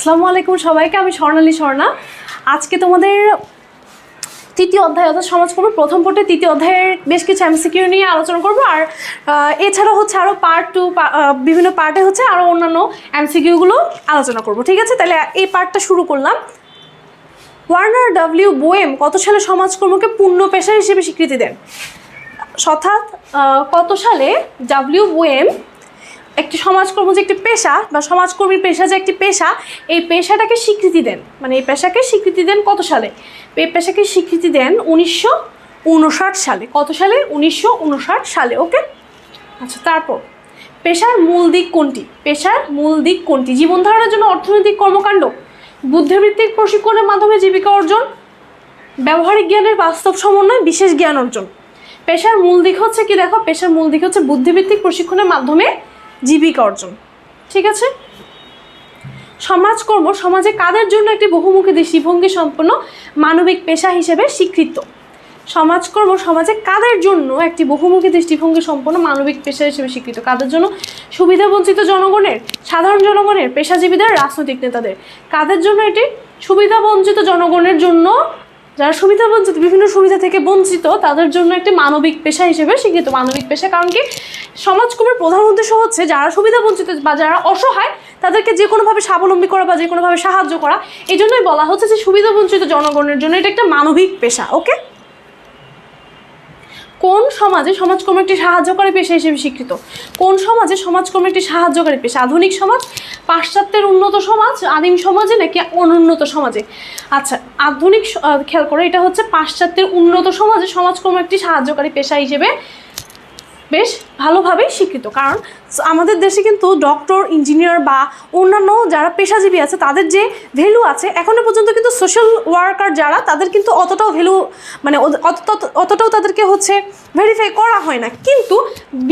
আসসালামু আলাইকুম সবাইকে আমি স্বর্ণালী স্বর্ণা। আজকে তোমাদের তৃতীয় অধ্যায় অর্থাৎ সমাজকর্ম প্রথম পর্বে তৃতীয় অধ্যায়ের বেশ কিছু এমসিকিউ নিয়ে আলোচনা করব। আর আহ, এছাড়াও হচ্ছে আরও পার্ট টু বিভিন্ন পার্টে হচ্ছে আরও অন্যান্য এমসিকিউগুলো আলোচনা করব ঠিক আছে? তাহলে এই পার্টটা শুরু করলাম। ওয়ার্নার ডাব্লিউ বোয়েম কত সালে সমাজকর্মকে পূর্ণ পেশা হিসেবে স্বীকৃতি দেন? অর্থাৎ কত সালে ডাব্লিউ বোয়েম একটি সমাজকর্ম যে একটি পেশা বা সমাজকর্মীর পেশা যে একটি পেশা, এই পেশাটাকে স্বীকৃতি দেন। মানে এই পেশাকে স্বীকৃতি দেন কত সালে? এই পেশাকে স্বীকৃতি দেন উনিশশো উনষাট সালে। কত সালে? উনিশশো উনষাট সালে, ওকে? আচ্ছা তারপর। পেশার মূল দিক কোনটি? পেশার মূল দিক কোনটি? জীবন ধারণের জন্য অর্থনৈতিক কর্মকাণ্ড, বুদ্ধিবৃত্তিক প্রশিক্ষণের মাধ্যমে জীবিকা অর্জন, ব্যবহারিক জ্ঞানের বাস্তব সমন্বয়, বিশেষ জ্ঞান অর্জন। পেশার মূল দিক হচ্ছে কি? দেখো, পেশার মূল দিক হচ্ছে বুদ্ধিভিত্তিক প্রশিক্ষণের মাধ্যমে জীবিকা অর্জন। ঠিক আছে? সমাজকর্ম সমাজে কাদের জন্য একটি বহুমুখী দৃষ্টিভঙ্গি সম্পন্ন মানবিক পেশা হিসেবে স্বীকৃত? সমাজকর্ম সমাজে কাদের জন্য একটি বহুমুখী দৃষ্টিভঙ্গি সম্পন্ন মানবিক পেশা হিসেবে স্বীকৃত? কাদের জন্য? সুবিধাবঞ্চিত জনগণের, সাধারণ জনগণের, পেশাজীবীদের, রাজনৈতিক নেতাদের। কাদের জন্য এটি? সুবিধাবঞ্চিত জনগণের জন্য যারা সুবিধা বঞ্চিত, বিভিন্ন সুবিধা থেকে বঞ্চিত, তাদের জন্য একটি মানবিক পেশা হিসেবে স্বীকৃত মানবিক পেশা। কারণ কি? সমাজকর্মের প্রধান উদ্দেশ্য হচ্ছে যারা সুবিধা বঞ্চিত বা যারা অসহায়, তাদেরকে যে কোনোভাবে স্বাবলম্বী করা বা যে কোনোভাবে সাহায্য করা এই জন্যই বলা হচ্ছে যে সুবিধা বঞ্চিত জনগণের জন্য এটা একটা মানবিক পেশা ওকে কোন সমাজে সমাজকর্ম একটি সাহায্যকারী পেশা হিসেবে স্বীকৃত? কোন সমাজে সমাজকর্ম একটি সাহায্যকারী পেশা? আধুনিক সমাজ? পাশ্চাত্যের উন্নত সমাজ? আদিম সমাজে নাকি অনুন্নত সমাজে? আচ্ছা আধুনিক খেয়াল করে, এটা হচ্ছে পাশ্চাত্যের উন্নত সমাজে সমাজকর্ম একটি সাহায্যকারী পেশা হিসেবে বেশ ভালোভাবেই স্বীকৃত। কারণ আমাদের দেশে কিন্তু ডক্টর ইঞ্জিনিয়ার বা অন্যান্য যারা পেশাজীবী আছে, তাদের যে ভ্যালু আছে এখনও পর্যন্ত কিন্তু সোশ্যাল ওয়ার্কার যারা, তাদের কিন্তু অতটাও ভ্যালু মানে অতটাও তাদেরকে হচ্ছে ভেরিফাই করা হয় না। কিন্তু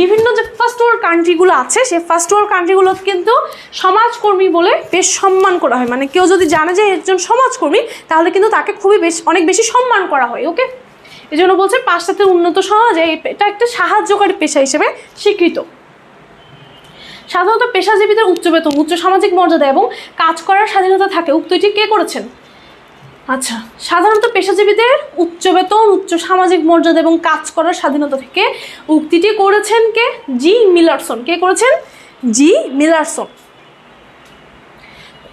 বিভিন্ন যে ফার্স্ট ওয়ার্ল্ড কান্ট্রিগুলো আছে, সেই ফার্স্ট ওয়ার্ল্ড কান্ট্রিগুলো কিন্তু সমাজকর্মী বলে বেশ সম্মান করা হয়। মানে কেউ যদি জানে যে একজন সমাজকর্মী, তাহলে কিন্তু তাকে খুবই বেশ, অনেক বেশি সম্মান করা হয় ওকে এই জন্য বলছে পাশ্চাত্যের উন্নত সমাজে এটা একটা সাহায্যকারী পেশা হিসেবে স্বীকৃত। সাধারণত পেশাজীবীদের উচ্চ বেতন, উচ্চ সামাজিক মর্যাদা এবং কাজ করার স্বাধীনতা থাকে। উক্তটি কে করেছেন? আচ্ছা সাধারণত পেশাজীবীদের উচ্চ বেতন, উচ্চ সামাজিক মর্যাদা এবং কাজ করার স্বাধীনতা থেকে উক্তিটি করেছেন কে? জি মিলারসন। কে করেছেন? জি মিলারসন।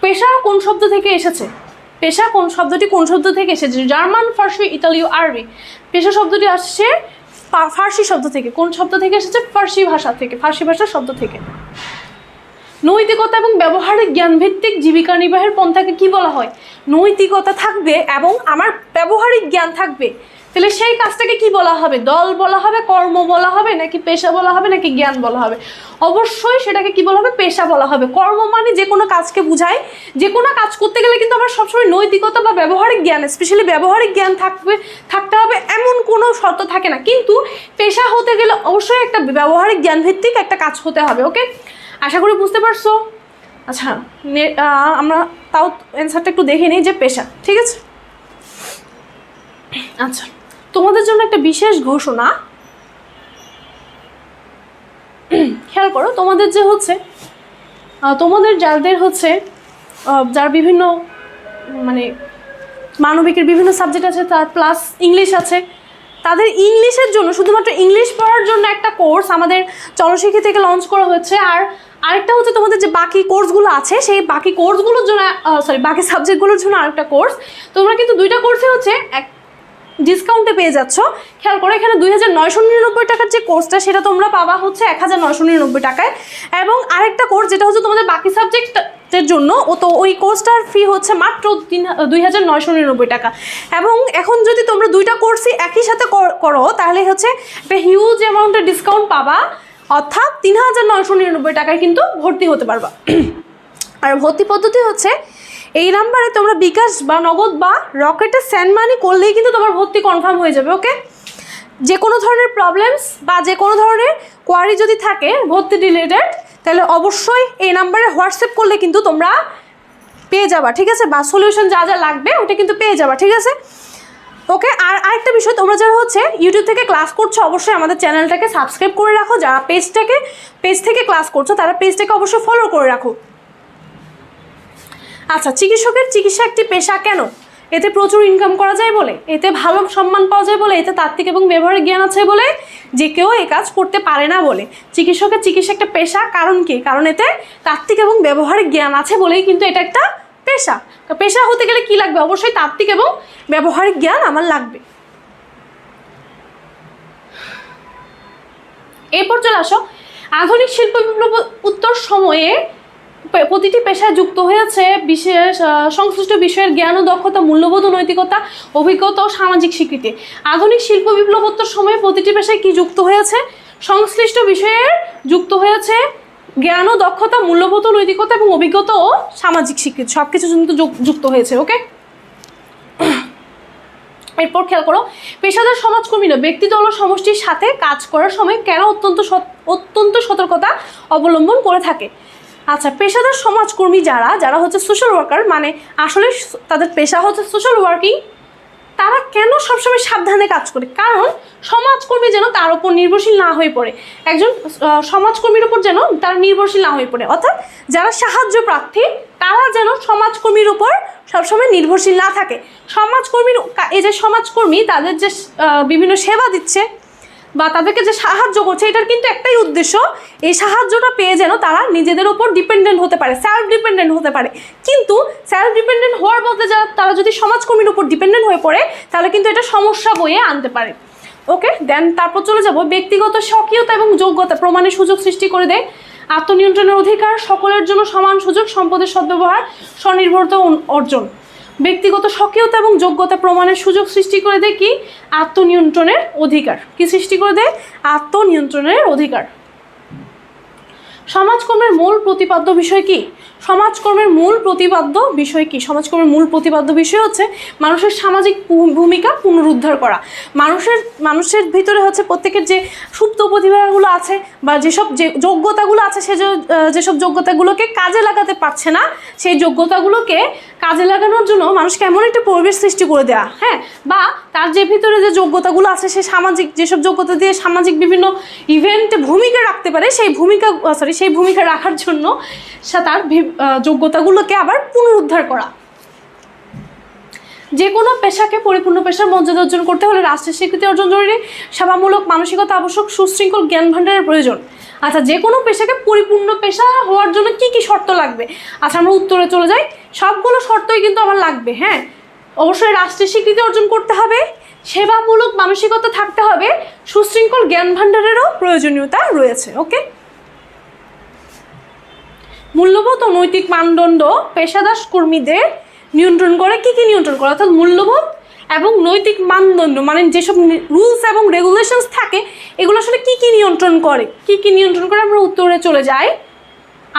পেশা কোন শব্দ থেকে এসেছে? পেশা কোন শব্দটি কোন শব্দ থেকে এসেছে? জার্মান, ফার্সি ইতালীয় আরবি। পেশা শব্দটি আসছে ফার্সি শব্দ থেকে। কোন শব্দ থেকে এসেছে? ফার্সি ভাষা থেকে, ফার্সি ভাষার শব্দ থেকে। নৈতিকতা এবং ব্যবহারিক জ্ঞানভিত্তিক জীবিকা নির্বাহের পন্থাকে কি বলা হয়? নৈতিকতা থাকবে এবং আমার ব্যবহারিক জ্ঞান থাকবে। তাহলে সেই কাজটাকে কি বলা হবে? দল বলা হবে, কর্ম বলা হবে, নাকি পেশা বলা হবে, নাকি জ্ঞান বলা হবে? অবশ্যই সেটাকে কি বলা হবে? পেশা বলা হবে। কর্ম মানে যে কোনো কাজকে বোঝায়। যে কোনো কাজ করতে গেলে কিন্তু আমার সবসময় নৈতিকতা বা ব্যবহারিক জ্ঞান স্পেশালি ব্যবহারিক জ্ঞান থাকবে, থাকতে হবে এমন কোনো শর্ত থাকে না। কিন্তু পেশা হতে গেলে অবশ্যই একটা ব্যবহারিক জ্ঞান ভিত্তিক একটা কাজ হতে হবে, ওকে? আশা করি বুঝতে পারছ? আচ্ছা আমরা তাও অ্যান্সারটা একটু দেখে নিই যে পেশা, ঠিক আছে? আচ্ছা। তোমাদের জন্য একটা বিশেষ ঘোষণা। খেয়াল করো, তোমাদের যে হচ্ছে তোমাদের যাদের হচ্ছে যার বিভিন্ন মানে মানবিকের বিভিন্ন সাবজেক্ট আছে, তার প্লাস ইংলিশ আছে, তাদের ইংলিশের জন্য, শুধুমাত্র ইংলিশ পড়ার জন্য একটা কোর্স আমাদের চলশিক্ষী থেকে লঞ্চ করা হয়েছে। আর আরেকটা হচ্ছে তোমাদের যে বাকি কোর্সগুলো আছে, সেই বাকি কোর্সগুলোর জন্য সরি বাকি সাবজেক্টগুলোর জন্য আরেকটা কোর্স তোমরা কিন্তু দুইটা কোর্সে হচ্ছে, এক ডিসকাউন্টে পেয়ে যাচ্ছ। খেয়াল করো, এখানে দুই হাজার নয়শো নিরানব্বই টাকার যে কোর্সটা সেটা তোমরা পাবা হচ্ছে এক হাজার নিরানব্বই টাকায়। এবং আরেকটা কোর্স যেটা হচ্ছে তোমাদের বাকি সাবজেক্টের জন্য, ও তো ওই কোর্সটার ফি হচ্ছে মাত্র তিন, দুই হাজার নয়শো টাকা। এবং এখন যদি তোমরা দুইটা কোর্সই একই সাথে কর- করো, তাহলে হচ্ছে একটা হিউজ অ্যামাউন্টের ডিসকাউন্ট পাবা। অর্থাৎ তিন হাজার নয়শো নিরানব্বই টাকায় কিন্তু ভর্তি হতে পারবা। আর ভর্তি পদ্ধতি হচ্ছে এই নাম্বারে তোমরা বিকাশ বা নগদ বা রকেটে সেন্ড মানি করলেই কিন্তু তোমার ভর্তি কনফার্ম হয়ে যাবে ওকে যে কোনো ধরনের প্রবলেমস বা যে কোনো ধরনের কোয়ারি যদি থাকে ভর্তি রিলেটেড তাহলে অবশ্যই এই নাম্বারে হোয়াটসঅ্যাপ করলে কিন্তু তোমরা পেয়ে যাবা, ঠিক আছে? বা সলিউশন যা যা লাগবে ওটা কিন্তু পেয়ে যাবা, ঠিক আছে? ওকে আর আরেকটা বিষয়, তোমরা যারা হচ্ছে ইউটিউব থেকে ক্লাস করছ, অবশ্যই আমাদের চ্যানেলটাকে সাবস্ক্রাইব করে রাখো। যারা পেজটাকে পেজ থেকে ক্লাস করছ, তারা পেজটাকে অবশ্যই ফলো করে রাখো। আচ্ছা চিকিৎসকের চিকিৎসা একটি পেশা কেন? এতে প্রচুর ইনকাম করা যায় বলে, এতে ভালো সম্মান পাওয়া যায় বলে, এতে তাত্ত্বিক এবং ব্যবহারিক জ্ঞান আছে বলে যে কেউ এই কাজ করতে পারে না বলে। চিকিৎসকের চিকিৎসা একটা পেশা, কারণ কি? কারণ এতে তাত্ত্বিক এবং ব্যবহারিক জ্ঞান আছে বলেই কিন্তু এটা একটা পেশা। পেশা হতে গেলে কি লাগবে? অবশ্যই তাত্ত্বিক এবং ব্যবহারিক জ্ঞান আমার লাগবে। এরপর চলে আসো। আধুনিক শিল্প বিপ্লব উত্তর সময়ে প্রতিটি পেশায় যুক্ত হয়েছে বিশেষ সংশ্লিষ্ট বিষয়ের জ্ঞান ও দক্ষতা, মূল্যবোধ নৈতিকতা, অভিজ্ঞতা ও সামাজিক স্বীকৃতি। আধুনিক শিল্প বিপ্লবোত্তর সময়ে প্রতিটি পেশায় কি যুক্ত হয়েছে? সংশ্লিষ্ট বিষয়ের যুক্ত হয়েছে জ্ঞান ও দক্ষতা, মূল্যবোধ নৈতিকতা এবং অভিজ্ঞতা ও সামাজিক স্বীকৃতি। সব কিছু কিন্তু যুক্ত হয়েছে, ওকে? এরপর খেয়াল করো, পেশাদার সমাজকর্মীরা ব্যক্তি দল সমষ্টির সাথে কাজ করার সময় কেন অত্যন্ত অত্যন্ত সতর্কতা অবলম্বন করে থাকে? আচ্ছা পেশাদার সমাজকর্মী যারা যারা হচ্ছে সোশ্যাল ওয়ার্কার মানে আসলে তাদের পেশা হচ্ছে সোশ্যাল ওয়ার্কিং তারা কেন সবসময় সাবধানে কাজ করে? কারণ সমাজকর্মী যেন তার উপর নির্ভরশীল না হয়ে পড়ে। একজন সমাজকর্মীর উপর যেন তার নির্ভরশীল না হয়ে পড়ে। অর্থাৎ যারা সাহায্য প্রার্থী, তারা যেন সমাজকর্মীর উপর সবসময় নির্ভরশীল না থাকে। সমাজকর্মীর, এই যে সমাজকর্মী, তাদের যে বিভিন্ন সেবা দিচ্ছে বা তাদেরকে যে সাহায্য করছে, এটার কিন্তু একটাই উদ্দেশ্য, এই সাহায্যটা পেয়ে যেন তারা নিজেদের উপর ডিপেন্ডেন্ট হতে পারে সেলফ ডিপেন্ডেন্ট হতে পারে। কিন্তু সেলফ ডিপেন্ডেন্ট হওয়ার বদলে যারা তারা যদি সমাজকর্মীর উপর ডিপেন্ডেন্ট হয়ে পড়ে, তাহলে কিন্তু এটা সমস্যা বয়ে আনতে পারে। ওকে দেন তারপর চলে যাব, ব্যক্তিগত স্বকীয়তা এবং যোগ্যতা, প্রমাণের সুযোগ সৃষ্টি করে দেয়। আত্মনিয়ন্ত্রণের অধিকার, সকলের জন্য সমান সুযোগ, সম্পদের সদ্ব্যবহার, স্বনির্ভরতা অর্জন। ব্যক্তিগত স্বকীয়তা এবং যোগ্যতা প্রমাণের সুযোগ সৃষ্টি করে দেয় কি? আত্মনিয়ন্ত্রণের অধিকার। কি সৃষ্টি করে দেয়? আত্মনিয়ন্ত্রণের অধিকার। সমাজকর্মের মূল প্রতিপাদ্য বিষয় কি? সমাজকর্মের মূল প্রতিপাদ্য বিষয় কি? সমাজকর্মের মূল প্রতিপাদ্য বিষয় হচ্ছে মানুষের সামাজিক ভূমিকা পুনরুদ্ধার করা। মানুষের মানুষের ভিতরে হচ্ছে প্রত্যেকের যে সুপ্ত প্রতিভাগুলো আছে বা যেসব যে যোগ্যতাগুলো আছে, সে যেসব যোগ্যতাগুলোকে কাজে লাগাতে পারছে না, সেই যোগ্যতাগুলোকে কাজে লাগানোর জন্য মানুষকে এমন একটা পরিবেশ সৃষ্টি করে দেওয়া হ্যাঁ? বা তার যে ভিতরে যে যোগ্যতাগুলো আছে, সে সামাজিক, যেসব যোগ্যতা দিয়ে সামাজিক বিভিন্ন ইভেন্টে ভূমিকা রাখতে পারে, সেই ভূমিকা সরি সেই ভূমিকা রাখার জন্য সে তার যোগ্যতাগুলোকে আবার পুনরুদ্ধার করা। যে কোনো পেশাকে পরিপূর্ণ পেশার মর্যাদা অর্জন করতে হলে রাষ্ট্রের স্বীকৃতি অর্জন জরুরি, সেবামূলক, মানসিকতা, আবশ্যক, সুশৃঙ্খল, জ্ঞান ভাণ্ডারের প্রয়োজন। আচ্ছা যে কোনো পেশাকে পরিপূর্ণ পেশা হওয়ার জন্য কি কি শর্ত লাগবে? আচ্ছা আমরা উত্তরে চলে যাই। সবগুলো শর্তই কিন্তু আমার লাগবে হ্যাঁ? অবশ্যই রাষ্ট্রের স্বীকৃতি অর্জন করতে হবে, সেবামূলক, মানসিকতা থাকতে হবে, সুশৃঙ্খল, জ্ঞান ভাণ্ডারেরও প্রয়োজনীয়তা রয়েছে, ওকে? মূল্যবোধ ও নৈতিক মানদণ্ড পেশাদার কর্মীদের নিয়ন্ত্রণ করে, কি কি নিয়ন্ত্রণ করে? অর্থাৎ মূল্যবোধ এবং নৈতিক মানদণ্ড মানে যেসব রুলস এবং রেগুলেশনস থাকে, এগুলো আসলে কি কি নিয়ন্ত্রণ করে? কি কি নিয়ন্ত্রণ করে? আমরা উত্তরে চলে যাই।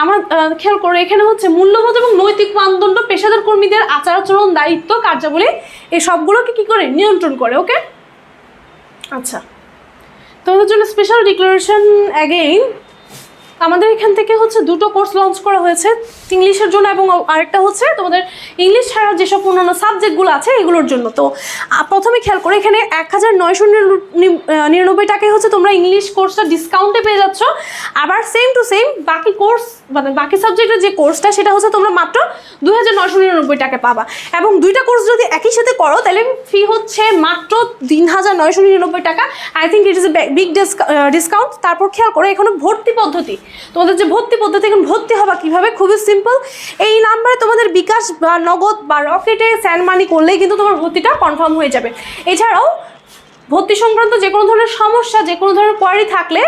আমার খেয়াল করে, এখানে হচ্ছে মূল্যবোধ এবং নৈতিক মানদণ্ড, পেশাদার কর্মীদের আচার আচরণ দায়িত্ব, কার্যাবলী, এই সবগুলোকে কি করে? নিয়ন্ত্রণ করে, ওকে? আচ্ছা। তোমাদের জন্য স্পেশাল ডিক্লারেশন অ্যাগেইন আমাদের এখান থেকে হচ্ছে দুটো কোর্স লঞ্চ করা হয়েছে, ইংলিশের জন্য এবং আরেকটা হচ্ছে তোমাদের ইংলিশ ছাড়া যেসব অন্যান্য সাবজেক্টগুলো আছে, এগুলোর জন্য। তো প্রথমে খেয়াল করে, এখানে এক হাজার নয়শো নিরানব্বই টাকায় হচ্ছে তোমরা ইংলিশ কোর্সটা ডিসকাউন্টে পেয়ে যাচ্ছ। আবার সেম টু সেম বাকি কোর্স মানে বাকি সাবজেক্টের যে কোর্সটা সেটা হচ্ছে তোমরা মাত্র দুই হাজার নয়শো নিরানব্বই টাকা পাবা। এবং দুইটা কোর্স যদি একই সাথে করো, তাহলে ফি হচ্ছে মাত্র তিন হাজার নয়শো নিরানব্বই টাকা। I think it is a big discount তারপর খেয়াল করো, এখানে ভর্তি পদ্ধতি। তোমাদের যে ভর্তি পদ্ধতি, এখন ভর্তি হবা কীভাবে? খুবই সিম্পল এই নাম্বারে তোমাদের বিকাশ বা নগদ বা রকেটে স্যান্ড মানি করলেই কিন্তু তোমার ভর্তিটা কনফার্ম হয়ে যাবে। এছাড়াও, ভর্তি সংক্রান্ত যে কোনো ধরনের সমস্যা, যে কোনো ধরনের কোয়ারি থাকলে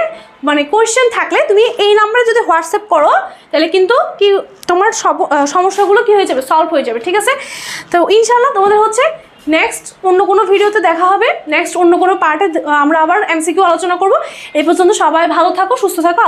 মানে কোয়েশ্চেন থাকলে তুমি এই নাম্বারে যদি হোয়াটসঅ্যাপ করো, তাহলে কিন্তু কি তোমার সব সমস্যাগুলো কি হয়ে যাবে? সলভ হয়ে যাবে, ঠিক আছে? তো ইনশাল্লাহ তোমাদের হচ্ছে নেক্সট অন্য কোনো ভিডিওতে দেখা হবে। নেক্সট অন্য কোনো পার্টে আমরা আবার এমসিকিউ আলোচনা করব। এই পর্যন্ত সবাই ভালো থাকো, সুস্থ থাকো